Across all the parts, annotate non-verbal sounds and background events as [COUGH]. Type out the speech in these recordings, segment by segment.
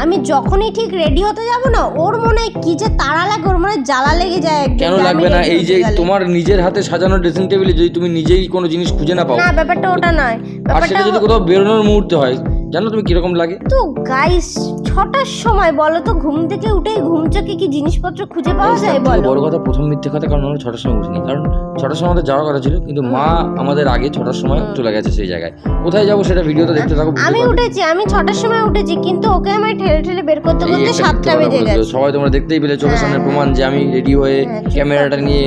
আমি যখনই ঠিক রেডি হতে যাব না ওর মনে হয় কি যে তাড়া লাগে ওর মনে হয় জ্বালা লেগে যায় একদম কেন লাগবে না? এই যে তোমার নিজের হাতে সাজানো ড্রেসিং টেবিলে যদি তুমি নিজেই কোনো জিনিস খুঁজে না পাও না ব্যাপারটা ওটা নয়। ব্যাপারটা যদি কোথাও বেরোনোর মুহূর্তে হয় জানো তুমি কীরকম লাগে? তো গাইস ছটার সময় বলো তো ঘুম থেকে উঠে ঘুম চোখে কি জিনিসপত্র খুঁজে পাওয়া যায় বলো? বড় কথা প্রথম মিথ্যে কথা কারণ আমরা ছটার সময় উঠিনি। কারণ ছটার সময় আমাদের যাওয়ার কথা ছিল কিন্তু মা আমাদের আগে ছটার সময় চলে গেছে সেই জায়গায়। কোথায় যাব সেটা ভিডিওতে দেখতে থাকো আমি উঠেছি আমি ছটার সময় উঠেছি কিন্তু ওকে আমার ঠেলে ঠেলে বের করতে করতে সাতটা বেজে গেছে। সবাই তোমরা দেখতেই পেলে চোখের সামনে প্রমাণ যে আমি রেডি হয়ে হ্যাঁ, ক্যামেরাটা নিয়ে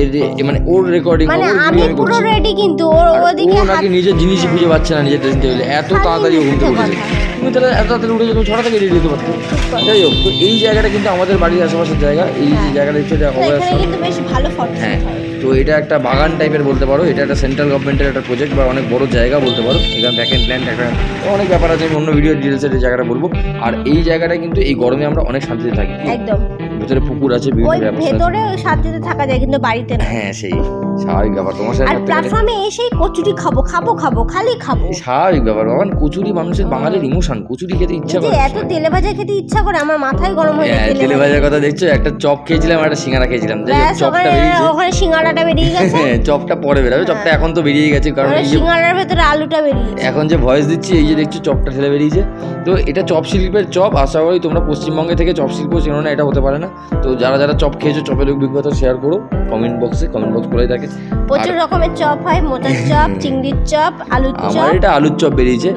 এর মানে ওর রেকর্ডিং মানে আমি পুরো রেডি কিন্তু ওর ওদিকে নাকি নিজের জিনিসই খুঁজে পাচ্ছে না নিজের ড্রেসিং টেবিলে এত তাড়াতাড়ি ঘুমতে মিথ্যে উঠেছে তুমি তাহলে এত তাড়াতাড়ি উঠে তুমি ছটা থেকে রেডি হতে পারতো। যাই হোক তো এই জায়গাটা কিন্তু আমাদের বাড়ির আশেপাশের জায়গা। এই যে জায়গাটা হচ্ছে কিন্তু বেশ ভালো ফটো হ্যাঁ তো এটা একটা বাগান টাইপের বলতে পারো। এটা একটা সেন্ট্রাল গভর্নমেন্টের একটা প্রজেক্ট বা অনেক বড় জায়গা বলতে পারো। এখানে ভ্যাকেন্ট ল্যান্ড একটা অনেক ব্যাপার আছে আমি অন্য ভিডিও ডিটেলসের জায়গাটা বলব। আর এই জায়গাটা কিন্তু এই গরমে আমরা অনেক শান্তিতে থাকি। একদম। ভিতরে পুকুর আছে ওই। ভেতরে শান্তিতে থাকা যায় কিন্তু বাড়িতে না। হ্যাঁ সেই স্বাভাবিক ব্যাপার। তোমার সাথে আর প্ল্যাটফর্মে এসেই কচুরি খাব খাব খাব খালি খাব। স্বাভাবিক ব্যাপার। বাবা কচুরি মানুষের বাঙালির ইমোশন কচুরি খেতে ইচ্ছা করে। এত তেলে ভাজা খেতে ইচ্ছা করে আমার মাথায় গরম হয়ে যায় হ্যাঁ তেলে ভাজার কথা দেখছ? একটা চপ খেয়েছিলাম একটা সিঙ্গারা খেয়েছিলাম। চপটা ওখানে সিঙ্গাড়াটা বেরিয়ে গেছে। হ্যাঁ, চপটা পরে বেরাবে। চপটা এখন তো বেরিয়ে গেছে কারণ সিঙ্গাড়ার ভেতরে আলুটা বেরিয়েছে এখন যে ভয়েস দিচ্ছি এই যে দেখছ চপটা ঠেলে বেরিয়েছে। তো এটা চপ শিল্পের চপ। আশা করি তোমরা পশ্চিমবঙ্গে থেকে চপ শিল্প চেনো না এটা হতে পারে না। তো যারা যারা চপ খেয়েছো চপের অভিজ্ঞতা শেয়ার করো কমেন্ট বক্সে কমেন্ট বক্স খোলাই থাকে। প্রচুর রকমের চপ হয় মোটা চপ [LAUGHS] চিংড়ির চপ আলুর আমার এটা আলুর চপ বেরিয়েছে।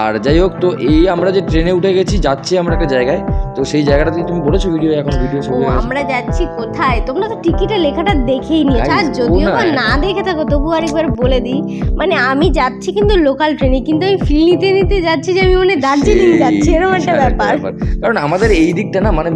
আর যাই হোক তো এই আমরা যে ট্রেনে উঠে গেছি যাচ্ছি আমরা একটা জায়গায়। তো সেই জায়গাটা তুমি বলেছ ভিডিও এখন ভিডিও শুরু আমরা যাচ্ছি কোথায়? তোমরা তো টিকিটের লেখাটা দেখেই নিয়েছো। আর যদিও না- বা না দেখে থাকো তবু আরেকবার বলে দিই। মানে আমি যাচ্ছি কিন্তু লোকাল ট্রেনে কিন্তু আমি ফিল নিতে নিতে যাচ্ছি যে আমি মানে দার্জিলিং যাচ্ছি এরকম একটা ব্যাপার। কারণ আমাদের এই দিকটা না মানে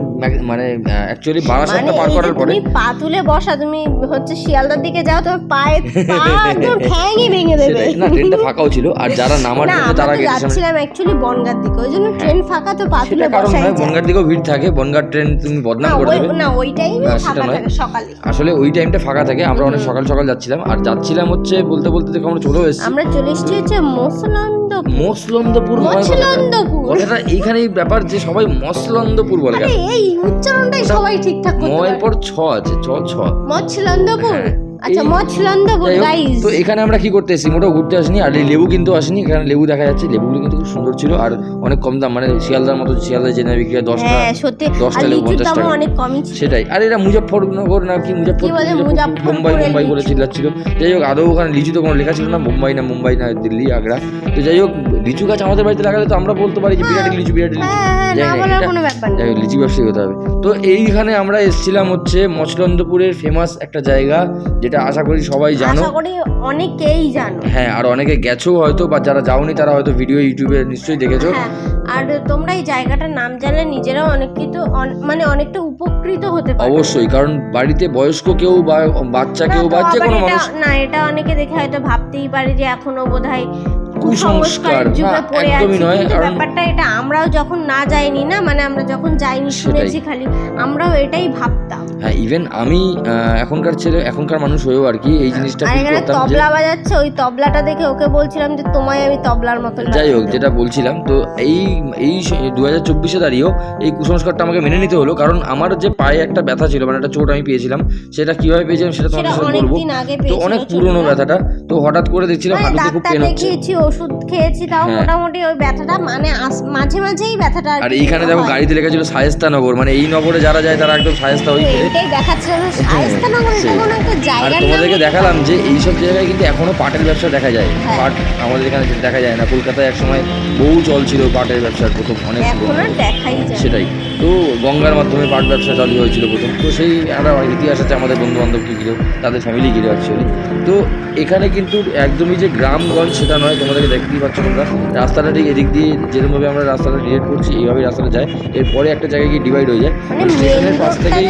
মানে অ্যাকচুয়ালি মানে বারাসাতটা পার করার পরে তুমি পা তুলে বসা তুমি হচ্ছে শিয়ালদার দিকে যাও তোমার পায়ে [LAUGHS] পা একদম ঠ্যাংই ভেঙে দেবে। না ট্রেনটা ফাঁকাও ছিল আর যারা নামার জন্য তারা যাচ্ছিলাম অ্যাকচুয়ালি বনগার দিকে ওই জন্য ট্রেন ফাঁকা তো পা তুলে সেটা দিকেও ভিড় থাকে বনগার ট্রেন তুমি বদনাম করে দেবে। না ওই টাইমে সেটা নয়। সকালে। আসলে ওই টাইমটা ফাঁকা থাকে আমরা অনেক সকাল সকাল যাচ্ছিলাম। আর যাচ্ছিলাম হচ্ছে বলতে বলতে দেখো আমরা চলেও এসেছি। আমরা চলে এসেছি হচ্ছে মসলন্দপুর। মসলন্দপুর নয় কথাটা। কথাটা এইখানেই ব্যাপার যে সবাই মসলন্দপুর বলে এই উচ্চারণটাই সবাই ঠিকঠাক করতে পারে। পর ছ আছে ছ ছ। মছলন্দপুর হ্যাঁ। আচ্ছা যাই হোক, গাইস তো এখানে আমরা কি করতে এসেছি? মোটেও ঘুরতে আসিনি আর লেবু কিন্তু আসেনি এখানে লেবু দেখা যাচ্ছে লেবুগুলো কিন্তু খুব সুন্দর ছিল আর অনেক কম দাম মানে শিয়ালদার মতো শিয়ালদার বিক্রি হয় দশ টাকা হ্যাঁ সত্যি দশটা আর লেবু লিচুর পঞ্চাশ টাকা। অনেক কমই ছিল। সেটাই আর মুজফ্ফরনগর না কি মুজফ্ফর মুম্বাই মুম্বাই বলে। চিল্লাচ্ছিল। যাই হোক আদৌ ওখানে লিচু তো কোনো লেখা ছিল না মুম্বাই না মুম্বাই না দিল্লি আগ্রা। তো যাই হোক লিচু গাছ আমাদের বাড়িতে লাগালে তো আমরা বলতে পারি যে বিরাট লিচু বিরাট লিচু। হ্যাঁ হ্যাঁ লিচু ব্যবসায়ী হতে হবে। তো এইখানে আমরা এসেছিলাম হচ্ছে মচলন্দপুরের ফেমাস একটা জায়গা যেটা আশা করি সবাই জানো। আশা করি অনেকেই জানো। হ্যাঁ আর অনেকে গেছো হয়তো বা যারা যাওনি তারা হয়তো ভিডিও ইউটিউবে নিশ্চয়ই দেখেছ। হ্যাঁ আর তোমরা এই জায়গাটার নাম জানলে নিজেরাও অনেক কিছু মানে অনেকটা উপকৃত হতে পারো অবশ্যই কারণ বাড়িতে বয়স্ক কেউ বা বাচ্চা কেউ বা যে কোনো মানুষ না এটা অনেকে দেখে হয়তো ভাবতেই পারে যে এখনও বোধহয় কুসংস্কার একদমই নয়, কারণ- ব্যাপারটা এটা আমরাও যখন না যাইনি না মানে আমরা যখন যাইনি শুনেছি খালি আমরাও এটাই ভাবতাম। হ্যাঁ ইভেন আমি এখনকার ছেলে এখনকার মানুষ হয়েও আর কি এই জিনিসটা এখানে তবলা বাজাচ্ছে ওই তবলাটা দেখে ওকে বলছিলাম যে তোমায় আমি তবলার মতন যাই হোক যেটা বলছিলাম তো এই এই দু হাজার চব্বিশে দাঁড়িয়েও এই কুসংস্কারটা আমাকে মেনে নিতে হলো কারণ আমার যে পায়ে একটা ব্যথা ছিল মানে একটা চোট আমি পেয়েছিলাম সেটা কীভাবে পেয়েছিলাম সেটা তোমাদের সাথে বলব তো অনেক। পুরনো ব্যথাটা তো হঠাৎ করে দেখছিলাম মানে হাঁটুতে খুব পেন হচ্ছে ওষুধ খেয়েছি তাও হ্যাঁ। মোটামুটি ওই ব্যথাটা মানে মাঝে মাঝেই ব্যথাটা আর এইখানে দেখো গাড়িতে লেখা ছিল শায়েস্তা নগর মানে এই নগরে যারা যায় তারা একদম শায়েস্তা হয়ে এটাই দেখাচ্ছে যেন শায়েস্তানগর এটা কোনো একটা আর তোমাদেরকে দেখালাম যে এইসব জায়গায় কিন্তু এখনও পাটের ব্যবসা দেখা যায়। হ্যাঁ। পাট আমাদের এখানে দেখা যায় না। কলকাতায় একসময় বহু চল ছিল পাটের ব্যবসার প্রথম অনেক। সেটাই। তো গঙ্গার মাধ্যমে পাট ব্যবসা চালু হয়েছিল প্রথম। তো সেই একটা ইতিহাস আছে আমাদের বন্ধু বান্ধবকে ঘিরেও তাদের ফ্যামিলি ঘিরে অ্যাকচুয়ালি তো এখানে কিন্তু একদমই যে গ্রামগঞ্জ সেটা নয় তোমাদেরকে দেখতেই পাচ্ছ তোমরা। রাস্তাটা ঠিক এদিক দিয়ে যেরকমভাবে আমরা রাস্তাটা ডিরেট করছি এইভাবেই রাস্তাটা যায়। এরপরে একটা জায়গায় গিয়ে ডিভাইড হয়ে যায়। মানে তো মেন স্টেশনের পাশ থেকেই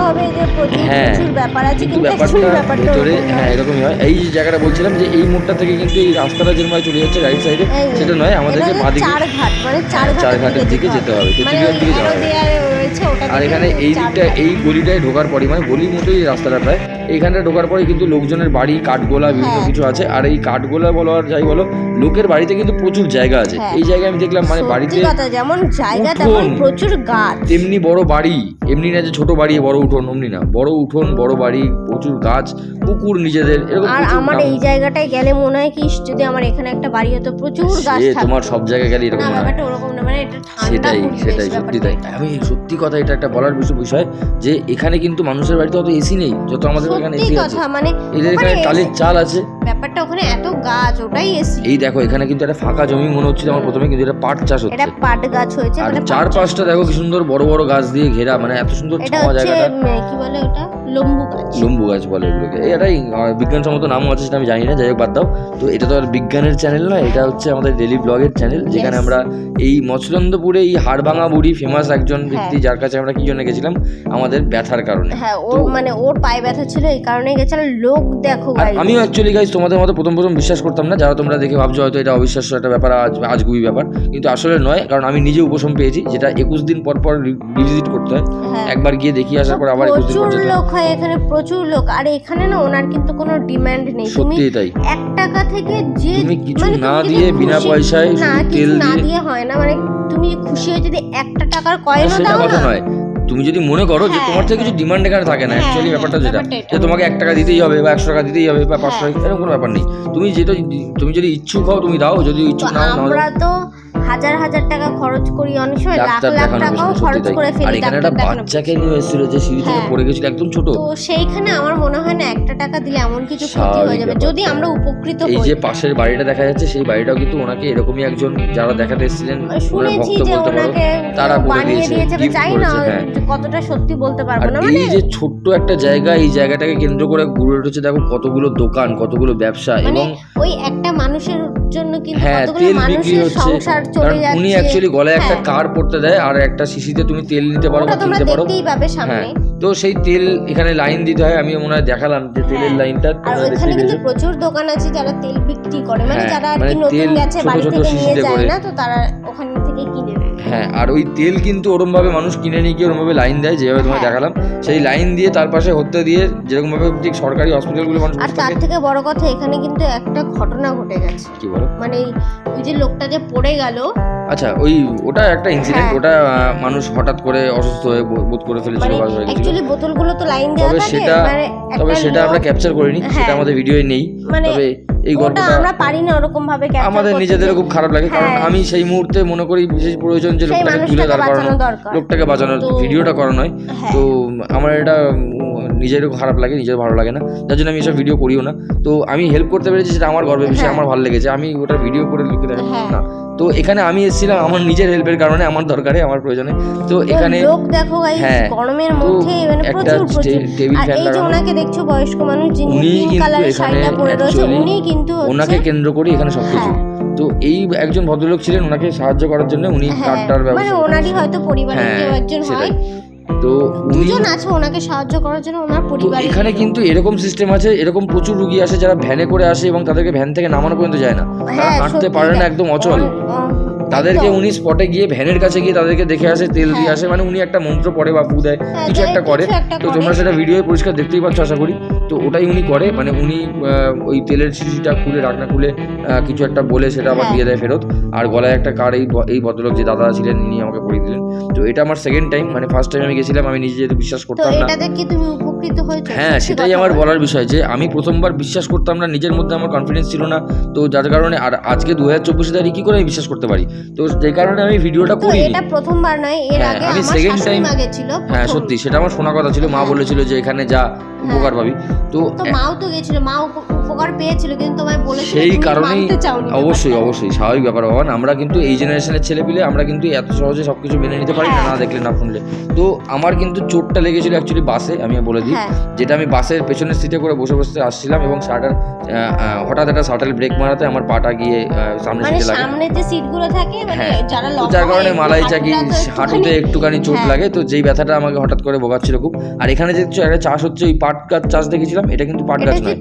হবে যে হ্যাঁ, ব্যাপার আছে কিন্তু ব্যাপারটা ভেতরে হ্যাঁ এরকমই হয়। এই যে জায়গাটা বলছিলাম যে এই মোড়টা থেকে কিন্তু এই রাস্তাটা যেরকম চলে যাচ্ছে রাইট সাইডে সেটা নয় আমাদেরকে এটা হচ্ছে চার ঘাট মানে চার ঘাটের দিকে যেতে হবে, মানে দিকে যাওয়া রয়েছে ওটা আর এখানে এই দিকটা এই গলিটায় ঢোকার পরই মানে গলির মতোই এই রাস্তাটা প্রায়। এইখানটা ঢোকার পরে কিন্তু লোকজনের বাড়ি কাঠগোলা বিভিন্ন হ্যাঁ। কিছু আছে। আর এই কাঠগোলা বলো আর যাই বলো লোকের বাড়িতে কিন্তু প্রচুর জায়গা আছে। হ্যাঁ। এই জায়গায় আমি দেখলাম মানে বাড়িতে যেমন জায়গা তেমন প্রচুর গাছ। তেমনি বড় বাড়ি এমনি না যে ছোট বাড়ি বড় উঠোন অমনি না। বড় উঠোন বড় বাড়ি প্রচুর গাছ পুকুর নিজেদের এরকম আর আমার এই জায়গাটায় গেলে মনে হয় কি যদি আমার এখানে একটা বাড়ি হতো প্রচুর গাছ তোমার সব জায়গায় গেলে এরকম না ব্যাপারটা ওরকম না মানে এটা ঠান্ডা সেটাই সেটাই সত্যি তাই। আমি সত্যি কথা এটা একটা বলার বিষয় বিষয় যে এখানে কিন্তু মানুষের বাড়িতে অত এসি নেই যত আমাদের এখানে এসি আছে। মানে এদের এখানে টালির চাল আছে। ব্যাপারটা ওখানে এত গাছ ওটাই এসি এই দেখো এখানে কিন্তু একটা ফাঁকা জমি মনে হচ্ছে আমার প্রথমে কিন্তু এটা পাট চাষ হচ্ছে। এটা পাট গাছ হয়েছে মানে চার পাঁচটা দেখো কি সুন্দর বড় বড় গাছ দিয়ে ঘেরা মানে এত সুন্দর এটা ছাওয়া হচ্ছে জায়গাটা। কি বলে ওটা? লম্বু গাছ। লম্বু গাছ বলে এগুলোকে এটাই বিজ্ঞানসম্মত নামও আছে সেটা আমি জানি না যাই হোক বাদ দাও। তো এটা তো আর বিজ্ঞানের চ্যানেল নয় এটা হচ্ছে আমাদের ডেলি ব্লগের চ্যানেল যেখানে আমরা এই মৎস্যনন্দপুরে এই হাড়ভাঙা বুড়ি ফেমাস একজন ব্যক্তি হ্যাঁ। যার কাছে আমরা কি জন্য গেছিলাম? আমাদের ব্যথার কারণে। হ্যাঁ ওর মানে ওর পায়ে ব্যথা ছিল এই কারণে গেছে। আর লোক দেখো আমিও অ্যাকচুয়ালি তোমাদের মতো প্রথম প্রথম বিশ্বাস করতাম না। যারা তোমরা দেখে ভাবছ হয়তো এটা অবিশ্বাস্য একটা ব্যাপার আজ আজগুবি ব্যাপার। কিন্তু আসলে নয় কারণ আমি নিজে উপশম পেয়েছি যেটা একুশ দিন পর পর ভিজিট করতে হয়। হ্যাঁ। একবার গিয়ে দেখি আসার পর আবার একুশ দিন পর যেতে লোক হয় এখানে প্রচুর লোক। আর এখানে না ওনার কিন্তু কোনো ডিমান্ড নেই। তুমি সত্যিই তাই। এক টাকা থেকে যে তুমি কিছু মানে না দিয়ে বিনা পয়সায় তেল দিয়ে হয় না। মানে তুমি খুশি হয়ে যদি একটা টাকার কয়েনও দাও না তুমি যদি মনে করো যে হ্যাঁ, তোমার থেকে কিছু ডিমান্ড এখানে থাকে না হ্যাঁ, অ্যাকচুয়ালি হ্যাঁ, ব্যাপারটা যেটা যে তোমাকে এক টাকা দিতেই হবে বা একশো টাকা দিতেই হবে বা পাঁচশো হ্যাঁ। টাকা এরকম কোনো ব্যাপার নেই তুমি যেটা তুমি যদি ইচ্ছুক হও তুমি দাও যদি ইচ্ছুক না আমরা তো হাজার হাজার টাকা খরচ করি অনেক সময় লাখ লাখ টাকাও খরচ করে আর ফেলি এখানে ডাক্তার একটা বাচ্চাকে নিয়ে এসেছিল যে সিঁড়ি থেকে হ্যাঁ। পড়ে গেছিল একদম ছোট। তো সেইখানে আমার মনে হয় না একটা টাকা দিলে এমন কিছু ক্ষতি হয়ে যাবে। যদি আমরা উপকৃত হই এই যে পাশের বাড়িটা দেখা যাচ্ছে সেই বাড়িটাও কিন্তু ওনাকে এরকমই একজন যারা দেখাতে এসেছিলেন ওনার ভক্ত বলতে পারো তারা করে দিয়েছে, চাই না হ্যাঁ। কতটা সত্যি বলতে আর পারব না মানে এই যে ছোট্ট একটা জায়গা এই জায়গাটাকে কেন্দ্র করে ঘুরে উঠেছে দেখো কতগুলো দোকান কতগুলো ব্যবসা মানে এবং ওই একটা মানুষের জন্য কিন্তু হ্যাঁ কতগুলো মানুষের সংসার চলে যাচ্ছে। উনি অ্যাকচুয়ালি গলায় একটা হ্যাঁ। কার পড়তে দেয় আর একটা শিশিতে তুমি তেল নিতে পারো বা কিনতে পারো। হ্যাঁ। তো সেই তেল এখানে লাইন দিতে হয় আমি মনে হয় দেখালাম যে তেলের হ্যাঁ। লাইনটা আর ওখানে কিন্তু প্রচুর দোকান আছে যারা তেল বিক্রি করে। মানে হ্যাঁ, যারা আর মানে কি নতুন গেছে বাড়ি থেকে নিয়ে যায়। না তো তারা ওখান থেকে কিনে নেয়। হ্যাঁ আর ওই তেল কিন্তু ওরমভাবে মানুষ কিনে নিয়ে গিয়ে ওরমভাবে লাইন দেয় যেভাবে তোমায় হ্যাঁ। দেখালাম। সেই লাইন দিয়ে তার পাশে হত্যা দিয়ে যেরকমভাবে ঠিক সরকারি হসপিটালগুলো মানুষ আর তার থেকে বড় কথা এখানে কিন্তু একটা ঘটনা ঘটে গেছে। কি বলো? মানে এই- ওই যে লোকটা যে পড়ে গেল আচ্ছা ওই ওটা একটা ইনসিডেন্ট হ্যাঁ। ওটা মানুষ হঠাৎ করে অসুস্থ হয়ে বোধ করে ফেলেছিল মানে বা হয়ে গেছিল বোতলগুলো তো লাইন দেওয়া তবে থাকে সেটা মানে তবে সেটা আমরা ক্যাপচার করিনি সেটা হ্যাঁ। আমাদের ভিডিওয়ে নেই মানে তবে এই গল্পটা আমরা পারি না ওরকম ভাবে capture আমাদের নিজেদেরও খুব খারাপ লাগে কারণ হ্যাঁ। আমি সেই মুহূর্তে মনে করি বিশেষ প্রয়োজন যে লোকটাকে তুলে দাঁড় করানো লোকটাকে বাঁচানোর ভিডিওটা করা নয়। তো আমার এটা নিজেরও খারাপ লাগে নিজের ভালো লাগে না। যার জন্য আমি এসব ভিডিও করিও না। তো আমি হেল্প করতে পেরেছি সেটা আমার গর্বের বিষয় হ্যাঁ। আমার ভালো লেগেছে। আমি ওটা ভিডিও করে লিখে হ্যাঁ। না। তো এখানে আমি এসেছিলাম আমার নিজের হেল্পের কারণে আমার দরকারে আমার প্রয়োজনে। তো এখানে লোক দেখো guys, হ্যাঁ, গরমের মধ্যে মানে প্রচুর প্রচুর। আর এই যে ওনাকে দেখছ বয়স্ক মানুষ যিনি পিঙ্ক কিন্তু কালারের শাড়িটা পরে রয়েছে উনি কিন্তু ওনাকে কেন্দ্র করে এখানে সবকিছু। তো এই একজন ভদ্রলোক ছিলেন ওনাকে সাহায্য করার জন্য উনি কার্ডটার মানে ব্যবস্থা ওনারই হয়তো পরিবারের কেউ একজন হয়। তো দুজন আছে ওনাকে সাহায্য করার জন্য ওনার পরিবার এখানে কিন্তু এরকম সিস্টেম আছে এরকম প্রচুর রুগী আসে যারা ভ্যানে করে আসে এবং তাদেরকে ভ্যান থেকে নামানো পর্যন্ত যায় না। তারা হাঁটতে পারে না একদম অচল। তাদেরকে উনি স্পটে গিয়ে ভ্যানের কাছে গিয়ে তাদেরকে দেখে আসে তেল দিয়ে হ্যাঁ। আসে মানে উনি একটা মন্ত্র পড়ে বা ফু দেয় হ্যাঁ, কিছু একটা করে। তো তোমরা সেটা ভিডিওয়ে পরিষ্কার দেখতেই পাচ্ছ আশা করি। তো ওটাই উনি করে মানে উনি ওই তেলের শিশিটা খুলে ঢাকনা খুলে কিছু একটা বলে সেটা আবার হ্যাঁ। দিয়ে দেয় ফেরত। আর গলায় একটা কার এই এই ভদ্রলোক যে দাদা ছিলেন উনি আমাকে পরিয়ে দিলেন। তো এটা আমার সেকেন্ড টাইম মানে ফার্স্ট টাইম আমি গেছিলাম আমি নিজে যেহেতু বিশ্বাস করতাম না। এটাতে কি তুমি উপকৃত হয়েছো? হ্যাঁ সেটাই আমার বলার বিষয় যে আমি প্রথমবার বিশ্বাস করতাম না নিজের মধ্যে আমার কনফিডেন্স ছিল না। তো যার কারণে আর আজকে দু হাজার চব্বিশে তারিখ কি করে আমি বিশ্বাস করতে পারি? তো যে কারণে আমি ভিডিওটা করি এটা প্রথমবার নয় এর হ্যাঁ, আগে আমি সেকেন্ড টাইম আগে ছিল হ্যাঁ সত্যি সেটা আমার শোনা কথা ছিল মা হ্যাঁ। বলেছিল যে এখানে যা উপকার পাবি। তো মাও তো গেছিল মা উপ- উপকার পেয়েছিল কিন্তু তোমায় বলেছিল সেই কারণেই অবশ্যই অবশ্যই স্বাভাবিক ব্যাপার। বাবান আমরা কিন্তু এই জেনারেশনের ছেলে পিলে আমরা কিন্তু এত সহজে সবকিছু মেনে নিতে পারি না হ্যাঁ। না দেখলে না শুনলে। তো আমার কিন্তু চোটটা লেগেছিল অ্যাকচুয়ালি বাসে আমি বলে দিই। হ্যাঁ। যেটা আমি বাসের পেছনের সিটে করে বসে বসে আসছিলাম এবং শাটার হঠাৎ একটা শাটার ব্রেক মারাতে আমার পাটা গিয়ে সামনে মানে সিটে লাগে। সামনে যে সিটগুলো থাকে মানে হ্যাঁ। যারা লম্বা যার কারণে মালাই চাকি হাঁটুতে একটুখানি- চোট। লাগে তো যেই ব্যথাটা আমাকে হঠাৎ করে ভোগাচ্ছিল খুব। আর এখানে যে একটা চাষ হচ্ছে ওই পাট গাছ চাষ দেখেছিলাম? এটা কিন্তু পাট গাছ নয়।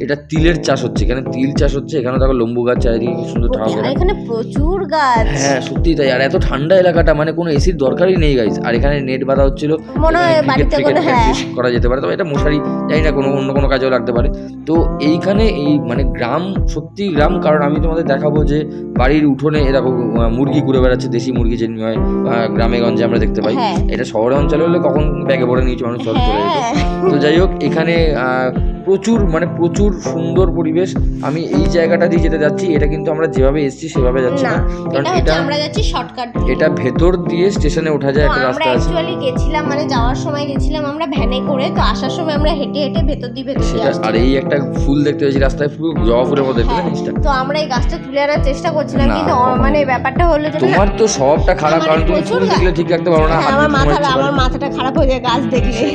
এটা তিলের চাষ হচ্ছে। এখানে তিল চাষ হচ্ছে এখানে দেখো লম্বু গাছ চারিদিকে কি সুন্দর আর এখানে প্রচুর গাছ। হ্যাঁ সত্যি তাই। আর এত ঠান্ডা এলাকাটা মানে কোনো এসির দরকারই নেই গাইস আর এখানে নেট বাঁধা হচ্ছিল মনে হয় বাড়িতে কোনো হ্যাঁ। করা যেতে পারে তবে এটা মশারি জানি না কোনো অন্য কোনো কাজেও লাগতে পারে। তো এইখানে এই মানে গ্রাম সত্যি গ্রাম কারণ আমি তোমাদের দেখাবো যে বাড়ির উঠোনে এরকম মুরগি ঘুরে বেড়াচ্ছে দেশি মুরগি যেমনি হয় গ্রামে গঞ্জে আমরা দেখতে পাই। হ্যাঁ। এটা শহরে অঞ্চলে হলে কখন ব্যাগে ভরে নিয়েছে মানুষ চলে চলে যেত। হ্যাঁ। তো যাই হোক এখানে প্রচুর মানে প্রচুর সুন্দর পরিবেশ আমি এই জায়গাটা দিয়ে যেতে যাচ্ছি এটা কিন্তু আমরা যেভাবে এসেছি সেভাবে যাচ্ছি না। কারণ এটা আমরা যাচ্ছি শর্টকাট এটা ভেতর দিয়ে স্টেশনে ওঠা যায় একটা রাস্তা আছে। অ্যাকচুয়ালি গেছিলাম মানে যাওয়ার সময় গেছিলাম আমরা ভ্যানে করে তো আসার সময় আমরা হেঁটে হেঁটে ভেতর দিয়ে ভেতর দিয়ে আর এই একটা ফুল দেখতে পেয়েছি রাস্তায় পুরো জবা ফুলের মতো দেখতে হ্যাঁ, জিনিসটা? তো আমরা এই গাছটা তুলে আনার চেষ্টা করছিলাম কিন্তু মানে ব্যাপারটা হলো যে তোমার তো স্বভাবটা খারাপ আমার কারণ তুমি ফুল দেখলে ঠিক রাখতে পারো না হ্যাঁ, আমার মাথাটা আমার মাথাটা খারাপ হয়ে যায় গাছ দেখলে।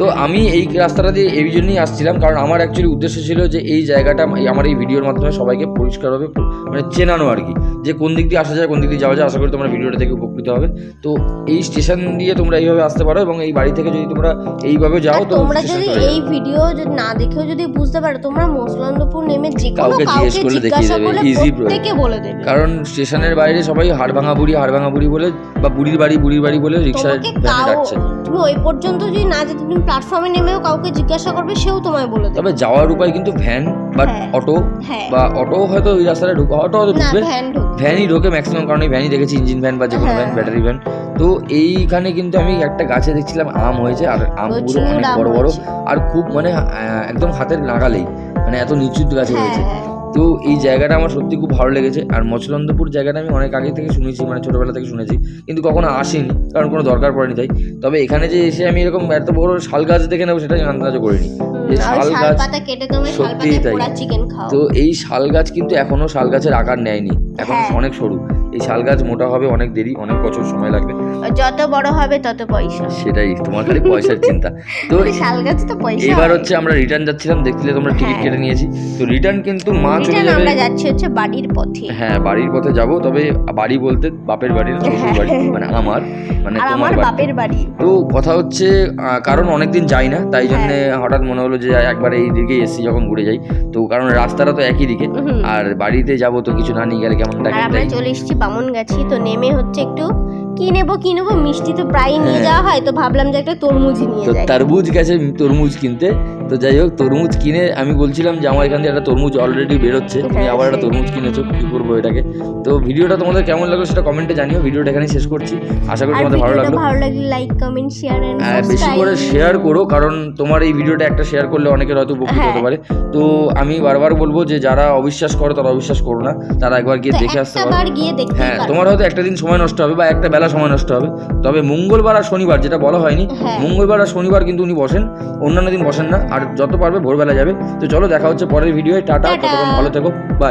তো আমি এই রাস্তাটা দিয়ে এই জন্যই আসছিলাম কারণ আমার অ্যাকচুয়ালি উদ্দেশ্য ছিল যে এই জায়গাটা আমার এই ভিডিওর মাধ্যমে সবাইকে পরিষ্কারভাবে মানে চেনানো আর কি। যে কোন দিক দিয়ে আসা যায় কোন দিক দিয়ে যাওয়া যায় আশা করি তোমরা ভিডিওটা থেকে উপকৃত হবে। তো এই স্টেশন দিয়ে তোমরা এইভাবে আসতে পারো এবং এই বাড়ি থেকে যদি তোমরা এইভাবে যাও তো তোমরা যদি এই ভিডিও যদি না দেখেও যদি বুঝতে পারো তোমরা মসলন্দপুর নেমে যে কোনো কাউকে করলে দেখিয়ে দেবে, easy প্রত্যেকে বলে দেবে। কারণ স্টেশনের বাইরে সবাই হাড়ভাঙা বুড়ি হাড়ভাঙা বুড়ি বলে বা বুড়ির বাড়ি বুড়ির বাড়ি বলে ভ্যানে কাউ ডাকছে। তুমি ওই পর্যন্ত যদি না যেতে তুমি প্ল্যাটফর্মে নেমেও কাউকে জিজ্ঞাসা করবে সেও তোমায় বলে দেবে। তবে যাওয়ার উপায় কিন্তু ভ্যান বা হ্যাঁ। অটো হ্যাঁ। বা অটো হয়তো ওই রাস্তাটা ঢুকবে অটো হয়তো ঢুকবে। ভ্যান ঢুক ভ্যানই ঢোকে ম্যাক্সিমাম কারণ ভ্যানই দেখেছি ইঞ্জিন ভ্যান বা যে কোনো হ্যাঁ। ভ্যান ব্যাটারি ভ্যান তো এইখানে কিন্তু আমি একটা গাছে দেখছিলাম আম হয়েছে আর আমগুলো অনেক বড় বড়। আর খুব মানে একদম হাতের নাগালেই। মানে এত নিচুত গাছে হ্যাঁ হয়েছে হ্যাঁ। তো এই জায়গাটা আমার সত্যি খুব ভালো লেগেছে। আর মচলন্দপুর জায়গাটা আমি অনেক আগে থেকে শুনেছি মানে ছোটোবেলা থেকে শুনেছি। কিন্তু কখনো আসিনি কারণ কোনো দরকার পড়েনি তাই। তবে এখানে যে এসে আমি এরকম এত বড় শাল গাছ দেখে নেব সেটা আমি আন্দাজও করিনি। যে শাল গাছ সত্যিই তাই। তো এই শাল গাছ কিন্তু এখনও শাল গাছের আকার নেয়নি এখন হ্যাঁ। অনেক সরু। এই শাল গাছ মোটা হবে অনেক দেরি অনেক বছর সময় লাগবে। যত বড় হবে তত পয়সা। সেটাই তোমার খালি পয়সার চিন্তা। তো [LAUGHS] শাল গাছ তো পয়সা। এবার হচ্ছে আমরা রিটার্ন যাচ্ছিলাম দেখছিলে তোমরা টিকিট হ্যাঁ। কেটে নিয়েছি। তো রিটার্ন কিন্তু মা চলে যাবে আমরা যাচ্ছি হচ্ছে বাড়ির পথে। হ্যাঁ বাড়ির পথে যাব তবে বাড়ি বলতে বাপের বাড়ি না শ্বশুর বাড়ি মানে আমার মানে তোমার বাপের বাড়ি। তো কথা হচ্ছে কারণ অনেকদিন যাই না তাই জন্য হঠাৎ মনে হলো যে একবার এই দিকে এসছি যখন ঘুরে যাই। তো কারণ রাস্তাটা তো একই দিকে আর বাড়িতে যাব তো কিছু না নিয়ে গেলে কেমন লাগে আমরা চলে এসেছি বামন গাছি তো নেমে হচ্ছে একটু কি নেব কি নেব মিষ্টি তো প্রায় নিয়ে হ্যাঁ। যাওয়া হয় তো ভাবলাম যে একটা তরমুজ নিয়ে যাই তরমুজ গেছে তরমুজ কিনতে তো যাই হোক তরমুজ কিনে আমি বলছিলাম যে আমার এখান থেকে একটা তরমুজ অলরেডি বেরোচ্ছে। তুমি হ্যাঁ, আবার একটা তরমুজ কিনেছো কি করব এটাকে? তো ভিডিওটা তোমাদের কেমন লাগল সেটা কমেন্টে জানিও ভিডিওটা এখানে শেষ করছি। আশা করি তোমাদের ভালো লাগল। ভালো লাগলে লাইক কমেন্ট শেয়ার হ্যাঁ বেশি করে শেয়ার করো কারণ তোমার এই ভিডিওটা একটা শেয়ার করলে অনেকের হয়তো উপকৃত হ্যাঁ। হতে পারে। তো আমি বারবার বলব যে যারা অবিশ্বাস করো তারা অবিশ্বাস করো না। তারা একবার গিয়ে দেখে আসতে পারো। হ্যাঁ তোমার হয়তো একটা দিন সময় নষ্ট হবে বা একটা বেলা সময় নষ্ট হবে। তবে মঙ্গলবার আর শনিবার যেটা বলা হয়নি হ্যাঁ। মঙ্গলবার আর শনিবার কিন্তু উনি বসেন অন্যান্য দিন বসেন না। আর যত পারবে ভোরবেলা যাবে। তো চলো দেখা হচ্ছে পরের ভিডিওয়ে টাটা টাটা। ততক্ষণ ভালো থেকো। বাই